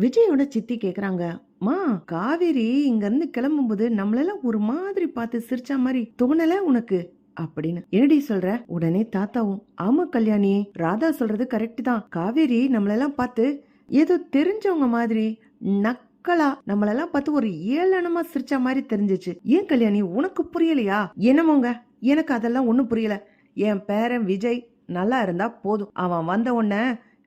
விஜயோட சித்தி கேக்குறாங்க மா காவேரி இங்க இருந்து கிளம்பும்போது நம்மளெல்லாம் ஒரு மாதிரி பார்த்து சிரிச்சா மாதிரி தோணல உனக்கு? அப்படின்னு. என்னடி சொல்ற? உடனே தாத்தாவும் ஆமா கல்யாணி ராதா சொல்றது கரெக்ட் தான். காவேரி நம்மளெல்லாம் பார்த்து ஏதோ தெரிஞ்சவங்க மாதிரி நக்கலா நம்மளெல்லாம் பார்த்து ஒரு ஏளனமா சிரிச்ச மாதிரி தெரிஞ்சிச்சு. ஏன் கல்யாணி உனக்கு புரியலையா? என்னமோங்க? எனக்கு அதெல்லாம் ஒண்ணும் புரியல. என் பேரன் விஜய் நல்லா இருந்தா போதும். அவன் வந்த உடனே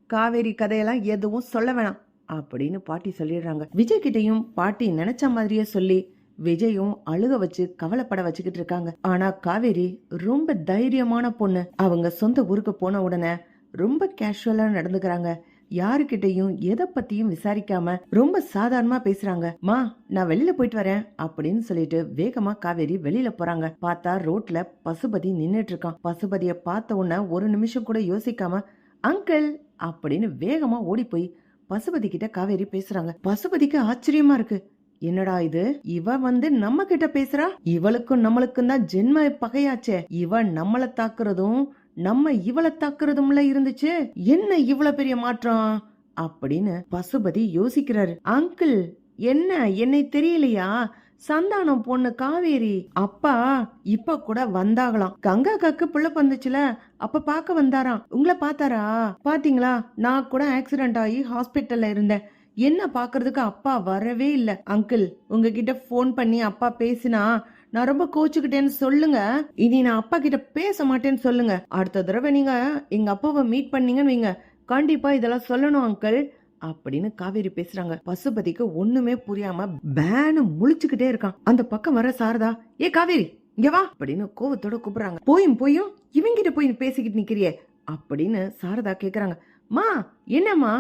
காவேரி கதையெல்லாம் எதுவும் சொல்ல வேணாம். அப்படின்னு பாட்டி சொல்லிடுறாங்க. விஜய் கிட்டையும் பாட்டி நினைச்ச மாதிரியே சொல்லி விஜயும் அழுக வச்சு கவலைப்பட வச்சுக்கிட்டு இருக்காங்க. ஆனா காவேரி ரொம்ப தைரியமான பொண்ணு. அவங்க சொந்த ஊருக்கு போன உடனே ரொம்ப கேஷுவலா நடந்துக்கிறாங்க. யாருக்கிட்டையும் எதை பத்தியும் விசாரிக்காம ரொம்ப சாதாரணமா பேசுறாங்க. மா நான் வெளியில போயிட்டு வரேன் அப்படின்னு சொல்லிட்டு வேகமா காவேரி வெளியில போறாங்க. பார்த்தா ரோட்ல பசுபதி நின்னுட்டு இருக்கான் பசுபதிய பார்த்த உடனே ஒரு நிமிஷம் கூட யோசிக்காம அங்கிள் அப்படின்னு வேகமா ஓடி போய் பசுபதி கிட்ட காவேரி பேசுறாங்க. பசுபதிக்கு ஆச்சரியமா இருக்கு. என்னடா இது? இவ வந்து நம்ம கிட்ட பேசுறா? இவளுக்கும் நம்மளுக்கும் தான் ஜென்ம பகையாச்சே. இவ நம்மள தாக்குறதும் நம்ம இவள தாக்குறதும்ல இருந்துச்சு. என்ன இவ்வளவு பெரிய மாற்றம்? அப்படின்னு பசுபதி யோசிக்கிறாரு. அங்கிள் என்ன? என்னை தெரியலையா? சந்தானம் பொண்ணு காவேரி அப்பா இப்ப கூட வந்தாகலாம். கங்கா காக்கு புள்ள பந்துச்சுல அப்ப பார்க்க வந்தாராம். உங்களை பார்த்தாரா? பாத்தீங்களா? நான் கூட ஆக்சிடென்ட் ஆகி ஹாஸ்பிட்டல்ல இருந்தேன். என்ன பாக்குறதுக்கு அப்பா வரவே இல்ல. அங்கிள் உங்ககிட்ட ஃபோன் பண்ணி அப்பா பேசினா நான் ரொம்ப கோச்சுக்கிட்டேன்னு சொல்லுங்க. இனி நான் அப்பா கிட்ட பேச மாட்டேன்னு சொல்லுங்க. அடுத்த தடவை நீங்க எங்க அப்பாவை மீட் பண்ணீங்கன்னு வைங்க. கண்டிப்பா இதெல்லாம் சொல்லணும் அங்கிள் அப்படின்னு காவேரி பேசுறாங்க. பசுபதிக்கு ஒண்ணுமே புரியாம பேனு முழிச்சுக்கிட்டே இருக்கான். அந்த பக்கம் வர சாரதா ஏ காவேரி இங்க வா அப்படின்னு கோவத்தோட கூப்பிடுறாங்க. போயும் போயும் இவங்கிட்ட போய் பேசிக்கிட்டு நிக்கிறியே அப்படின்னு சாரதா கேக்குறாங்க. மா என்னம்மா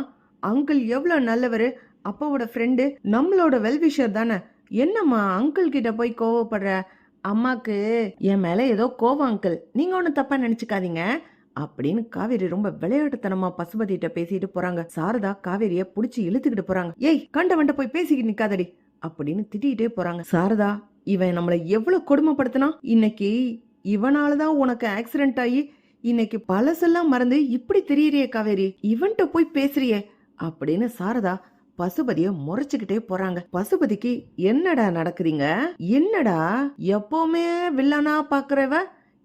அங்கிள் எவ்வளவு நல்லவரு அப்பாவோட ஃப்ரெண்டு நம்மளோட வெல்விஷர் தானே என்னம்மா அங்கிள் கிட்ட போய் கோவப்படுற? அம்மாக்கு என் மேல ஏதோ கோவம் அங்கிள் நீங்க ஒன்னும் தப்பா நினைச்சுக்காதீங்க. அப்படின்னு காவேரி ரொம்ப விளையாட்டுத்தனமா பசுபதிட்ட பேசிட்டு போறாங்க. சாரதா காவேரிய புடிச்சு இழுத்துக்கிட்டு போறாங்க. ஏய் கண்ட வண்ட போய் பேசிக்கிட்டு நிக்காதடி அப்படின்னு திட்டிகிட்டே போறாங்க. சாரதா இவன் நம்மளை எவ்வளவு கொடுமைப்படுத்தினா? இன்னைக்கு இவனாலதான் உனக்கு ஆக்சிடென்ட் ஆகி இன்னைக்கு பழசெல்லாம் மறந்து இப்படி தெரியறிய காவேரி? இவன்ட்ட போய் பேசுறியே அப்படின்னு சாரதா பசுபதிய முறைச்சுக்கிட்டே போறாங்க. பசுபதிக்கு என்னடா நடக்குறீங்க? என்னடா எப்பவுமே வில்லனா பாக்குறவ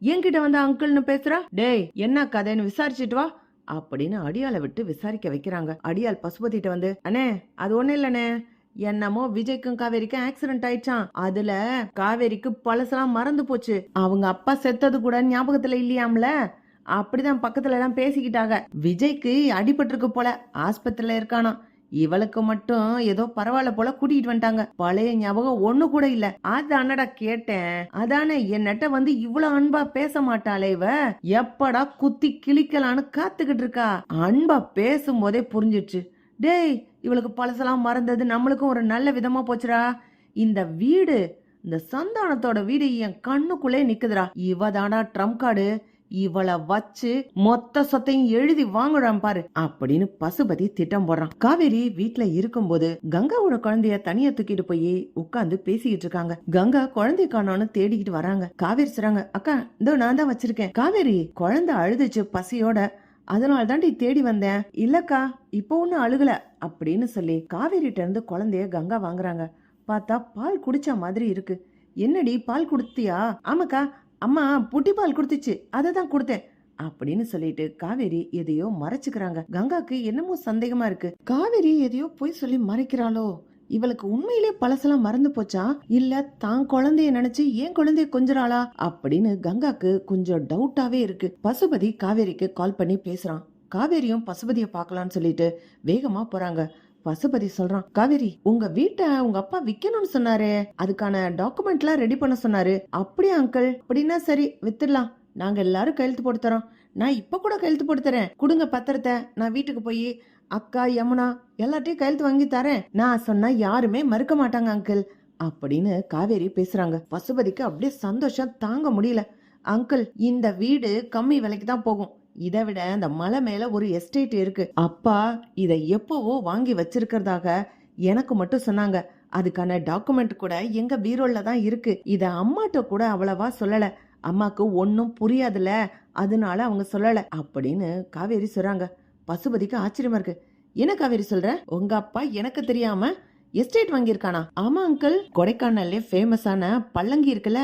என்கிட்ட வந்து அங்கிள்னு பேசுறா? டேய் என்ன கதைன்னு விசாரிச்சுட்டு வா அப்படின்னு அடியாளை விட்டு விசாரிக்க வைக்கிறாங்க. அடியால் பசுபதிட்ட வந்து அண்ணே அது ஒண்ணு இல்லண்ணே. என்னமோ விஜய்க்கும் காவேரிக்கும் ஆக்சிடென்ட் ஆயிடுச்சான் அதுல காவேரிக்கு பழசெல்லாம் மறந்து போச்சு. அவங்க அப்பா செத்தது கூட ஞாபகத்துல இல்லையாம்ல? அப்படிதான் பக்கத்துல எல்லாம் பேசிக்கிட்டாங்க. விஜய்க்கு அடிபட்டிருக்கு போல. ஆஸ்பத்திரியில இருக்கானாம். இவளுக்கு மட்டும் ஏதோ பரவாயில்ல போல கூட்டிட்டு வந்துட்டாங்க. பழைய ஞாபகம் ஒண்ணு கூட இல்ல. அதானடா கேட்டேன். அதானே என்னட்ட வந்து இவ்வளவு அன்பா பேச மாட்டாளே இவ? எப்படா குத்தி கிளிக்கலான்னு காத்துக்கிட்டு இருக்கா? அன்பா பேசும்போதே புரிஞ்சிச்சு டேய் இவளுக்கு பழசெல்லாம் மறந்தது நம்மளுக்கும் ஒரு நல்ல விதமா போச்சுடா. இந்த வீடு இந்த சந்தானத்தோட வீடு என் கண்ணுக்குள்ளே நிக்குதுடா. இவ தானா ட்ரம் கார்டு. இவள வச்சு மொத்த சொத்தையும் எழுதி வாங்குறான் பாரு அப்படின்னு பசுபதி திட்டம் போடுறான். காவேரி வீட்டுல இருக்கும்போது கங்காவோட குழந்தைய தனியா தூக்கிட்டு போய் உட்காந்து பேசிக்கிட்டு இருக்காங்க. கங்கா குழந்தை காணோன்னு தேடிக்கிட்டு வராங்க. காவேரி சொல்றாங்க அக்கா இதோ நான் தான் வச்சிருக்கேன். காவேரி குழந்தை அழுதுச்சு பசியோட அதனால தாண்டி தேடி வந்தேன். இல்லக்கா இப்போ ஒன்னும் அழுகல. அப்படின்னு சொல்லி காவேரிட்ட இருந்து குழந்தைய கங்கா வாங்குறாங்க. பார்த்தா பால் குடிச்ச மாதிரி இருக்கு. என்னடி பால் குடுத்தியா? ஆமாக்கா அம்மா புட்டிப்பால் கொடுத்துச்சு. அதை தான் கொடுத்தேன். அப்படின்னு சொல்லிட்டு காவேரி எதையோ மறைச்சுக்கிறாங்க. கங்காக்கு என்னமோ சந்தேகமா இருக்கு. காவேரி எதையோ போய் சொல்லி மறைக்கிறாளோ? இவளுக்கு உண்மையிலே பழசெல்லாம் மறந்து போச்சா? இல்ல தான் குழந்தைய நினைச்சு ஏன் குழந்தைய கொஞ்சறாளா? அப்படின்னு கங்காக்கு கொஞ்சம் டவுட்டாவே இருக்கு. பசுபதி காவேரிக்கு கால் பண்ணி பேசுறான். காவேரியும் பசுபதிய பார்க்கலான்னு சொல்லிட்டு வேகமா போறாங்க. பசுபதி சொல்றான் காவேரி உங்க வீட்டை உங்க அப்பா விக்கணும்னு சொன்னாரே. அதுக்கான டாக்குமெண்ட் எல்லாம் ரெடி பண்ண சொன்னாரு. அப்படியா அங்கிள்? அப்படின்னா சரி வித்துடலாம். நாங்க எல்லாரும் கையெழுத்து போட்டு தரோம். நான் இப்ப கூட கையெழுத்து போட்டு தரேன். கொடுங்க பத்திரத்தை. நான் வீட்டுக்கு போய் அக்கா யமுனா எல்லாத்தையும் கையெழுத்து வாங்கி தரேன். நான் சொன்னா யாருமே மறுக்க மாட்டாங்க அங்கிள். அப்படின்னு காவேரி பேசுறாங்க. பசுபதிக்கு அப்படியே சந்தோஷம் தாங்க முடியல. அங்கிள் இந்த வீடு கம்மி விலைக்கு தான் போகும். இதை விட அந்த மலை மேல ஒரு எஸ்டேட் இருக்கு. அப்பா இதை எப்பவோ வாங்கி வச்சிருக்கிறதாக எனக்கு மட்டும் சொன்னாங்க. அதுக்கான டாக்குமெண்ட் கூட எங்க பீரோல தான் இருக்கு. இத அம்மாட்ட கூட அவ்வளவா சொல்லல. அம்மாக்கு ஒன்னும் புரியாதுல அதனால அவங்க சொல்லல அப்படின்னு காவேரி சொல்றாங்க. பசுபதிக்கு ஆச்சரியமா இருக்கு. என்ன காவேரி சொல்ற? உங்க அப்பா எனக்கு தெரியாம எஸ்டேட் வாங்கியிருக்கானா? ஆமா அங்கிள். கொடைக்கானல்ல ஃபேமஸான பள்ளங்கி இருக்குல்ல.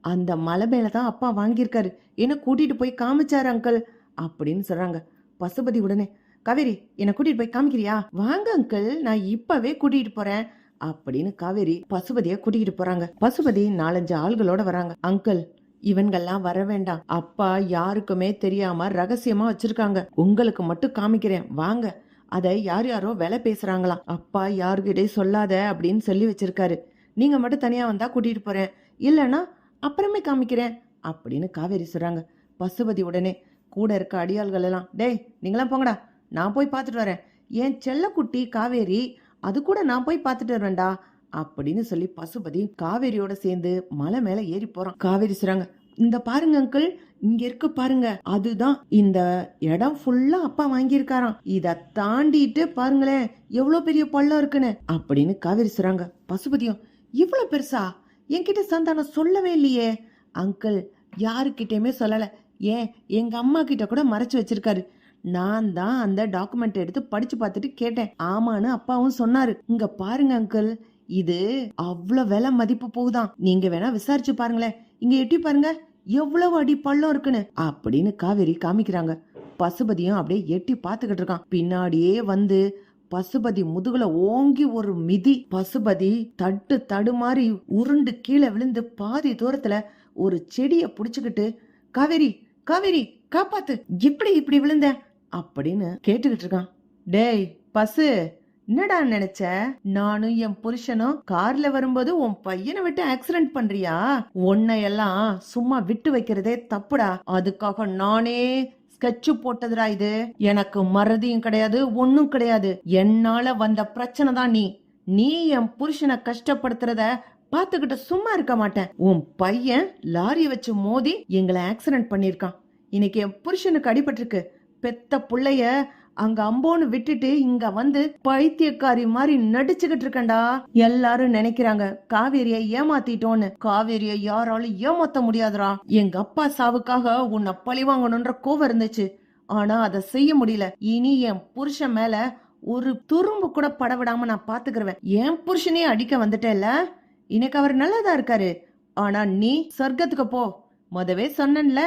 அந்த மலை மேல தான் அப்பா வாங்கியிருக்காரு. என்ன கூட்டிட்டு போய் காமிச்சாரு அங்கிள். அப்படின்னு சொல்றாங்க. பசுபதி உடனே காவேரி என்னை கூட்டிட்டு போய் காமிக்கிறியா? வாங்க அங்கிள் நான் இப்பவே கூட்டிட்டு போறேன். அப்படின்னு காவேரி பசுபதிய கூட்டிகிட்டு போறாங்க. பசுபதி நாலஞ்சு ஆள்களோட வராங்க. அங்கிள் இவன்கள்லாம் வர வேண்டாம். அப்பா யாருக்குமே தெரியாம ரகசியமா வச்சிருக்காங்க. உங்களுக்கு மட்டும் காமிக்கிறேன். வாங்க. அதை யார் யாரோ வேலை பேசுறாங்களாம். அப்பா யாருக்கிட்டே சொல்லாத அப்படின்னு சொல்லி வச்சிருக்காரு. நீங்க மட்டும் தனியா வந்தா கூட்டிட்டு போறேன். இல்லைன்னா அப்புறமே காமிக்கிறேன். அப்படின்னு காவேரி சொல்றாங்க. பசுபதி உடனே கூட இருக்க அடியாள்கள் எல்லாம் டேய் நீங்களாம் போங்கடா நான் போய் பார்த்துட்டு வரேன். என் செல்லக்குட்டி காவேரி அது கூட நான் போய் பார்த்துட்டு வரேன்டா அப்படின்னு சொல்லி பசுபதி காவேரியோட சேர்ந்து மலை மேல ஏறி போறான். காவேரி சொல்றாங்க இந்த பாருங்க அங்கிள் இங்க இருக்க பாருங்க அதுதான் இந்த இடம் ஃபுல்லா அப்பா வாங்கியிருக்காராம். இத தாண்டிட்டு பாருங்களேன் எவ்வளவு பெரிய பள்ளம் இருக்குன்னு அப்படின்னு காவேரி சொல்றாங்க. பசுபதியும் இவ்வளவு பெருசா? என்கிட்ட சந்தானம் சொல்லவே இல்லையே. அங்கிள் யாருக்கிட்டயுமே சொல்லலை. ஏன்? எங்கள் அம்மா கிட்ட கூட மறைச்சு வச்சிருக்காரு. நான் தான் அந்த டாக்குமெண்ட் எடுத்து படிச்சு பார்த்துட்டு கேட்டேன். ஆமான்னு அப்பாவும் சொன்னாரு. இங்க பாருங்க அங்கிள் இது அவ்வளோ விலை மதிப்பு போகுதான் நீங்க வேணா விசாரிச்சு பாருங்களேன். இங்க எட்டி பாருங்க. எவ்வளவு அடி பள்ளம் இருக்குன்னு. அப்படின்னு காவேரி காமிக்கிறாங்க. பசுபதியும் அப்படியே எட்டி பார்த்துக்கிட்டு இருக்கான். பின்னாடியே வந்து பசுபதி முதுகுல ஓங்கி ஒரு மிதி. பசுபதி தட்டு தடுமாறி உருண்டு கீழே விழுந்து பாதி தூரத்துல ஒரு செடியை புடிச்சுக்கிட்டு காவேரி காவேரி காப்பாத்து. இப்படி இப்படி விழுந்த? அப்படின்னு கேட்டுக்கிட்டு இருக்கான். டேய் பசு என்னடா நினைச்ச? நானும் என் புருஷனும் கார்ல வரும்போது உன் பையனை விட்டு ஆக்சிடென்ட் பண்றியா? உன்னை எல்லாம் சும்மா விட்டு வைக்கிறதே தப்புடா. அதுக்காக நானே ஸ்கெட்சு போட்டதுடா இது. எனக்கு மறதியும் கிடையாது ஒன்னும் கிடையாது. என்னால வந்த பிரச்சனை தான் நீ. நீ என் புருஷனை கஷ்டப்படுத்துறத பாத்துக்கிட்டு சும்மா இருக்க மாட்டேன். உன் பையன் லாரியை வச்சு மோதி எங்களை ஆக்சிடென்ட் பண்ணிருக்கான் இன்னைக்கு என் புருஷனுக்கு அடிபட்டிருக்கு. பெத்த புள்ளைய அங்க அம்போன்னு விட்டுட்டு இங்க வந்து பைத்தியக்காரி மாதிரி நடிச்சுக்கிட்டு இருக்கேன்டா. எல்லாரும் நினைக்கிறாங்க காவேரிய ஏமாத்திட்டோன்னு. காவேரிய யாராலும் ஏமாத்த முடியாதுடா. எங்க அப்பா சாவுக்காக உன்னை பழி வாங்கணும்ன்ற கோவம் இருந்துச்சு. ஆனா அதை செய்ய முடியல. இனி என் புருஷன் மேல ஒரு துரும்பு கூட படவிடாம நான் பாத்துக்கிறேன் என் புருஷனே அடிக்க வந்துட்டேல்ல? இன்னைக்கு அவர் நல்லதா இருக்காரு. ஆனா நீ சொர்க்கத்துக்கு போ. மொதவே சொன்னன்ல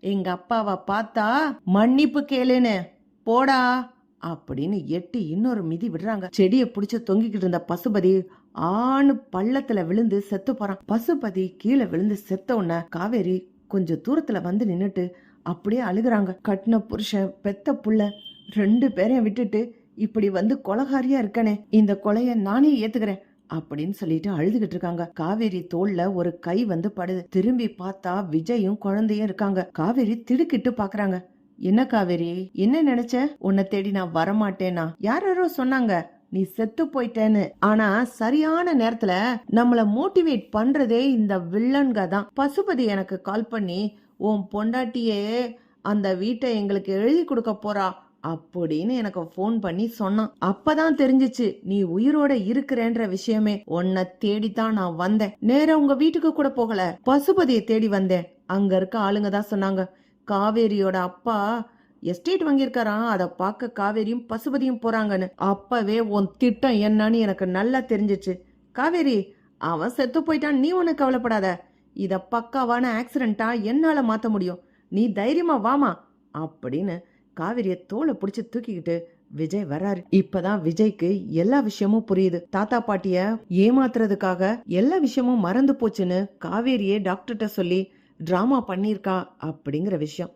எங்க அப்பாவை பார்த்தா மன்னிப்பு கேளுன்னு. போடா அப்படின்னு எட்டி இன்னொரு மிதி விடுறாங்க. செடியை பிடிச்சு தொங்கிக்கிட்டு இருந்த பசுபதி ஆணு பள்ளத்துல விழுந்து செத்து போறான். பசுபதி கீழே விழுந்து செத்த உடனே காவேரி கொஞ்சம் தூரத்துல வந்து நின்னுட்டு அப்படியே அழுகுறாங்க. கட்டின புருஷன் பெத்த புள்ள ரெண்டு பேரையும் விட்டுட்டு இப்படி வந்து கொலகாரியா இருக்கனே. இந்த கொலைய நானே ஏத்துக்கிறேன். அப்படின்னு சொல்லிட்டு அழுதுகிட்டு இருக்காங்க. காவேரி தோல்ல ஒரு கை வந்து படுது திரும்பி பார்த்தா விஜயும் குழந்தையும் இருக்காங்க. காவேரி திடுக்கிட்டு பாக்குறாங்க. என்ன காவேரி என்ன நினைச்ச? உன்னை தேடி நான் வரமாட்டேனா? யாரோ சொன்னாங்க நீ செத்து போயிட்டேன்னு. ஆனா சரியான நேரத்துல நம்மள மோட்டிவேட் பண்றதே இந்த வில்லன்க தான். பசுபதி எனக்கு கால் பண்ணி உன் பொண்டாட்டியே அந்த வீட்டை எங்களுக்கு எழுதி கொடுக்க போறா. அப்படின்னு எனக்கு ஃபோன் பண்ணி சொன்னான். அப்பதான் தெரிஞ்சிச்சு நீ உயிரோட இருக்கிறேன்ற விஷயமே உன்னை தேடித்தான் நான் வந்தேன். நேரா உங்க வீட்டுக்கு கூட போகல. பசுபதியை தேடி வந்தேன். அங்க இருக்க ஆளுங்க தான் சொன்னாங்க. காவேரியோட அப்பா எஸ்டேட் வாங்கியிருக்காராம். அதை பார்க்க காவேரியும் பசுபதியும் போறாங்கன்னு. அப்பவே உன் திட்டம் என்னன்னு எனக்கு நல்லா தெரிஞ்சிச்சு. காவேரி அவன் செத்து போயிட்டான் நீ ஒண்ணு கவலைப்படாத. இத பக்காவான ஆக்சிடென்ட்டா என்னால மாத்த முடியும். நீ தைரியமா வாமா. அப்படின்னு காவிரிய தோலை பிடிச்சி தூக்கிக்கிட்டு விஜய் வர்றாரு. இப்பதான் விஜய்க்கு எல்லா விஷயமும் புரியுது. தாத்தா பாட்டிய ஏமாத்துறதுக்காக எல்லா விஷயமும் மறந்து போச்சுன்னு காவேரியே டாக்டர்கிட்ட சொல்லி டிராமா பண்ணியிருக்கா அப்படிங்கிற விஷயம்.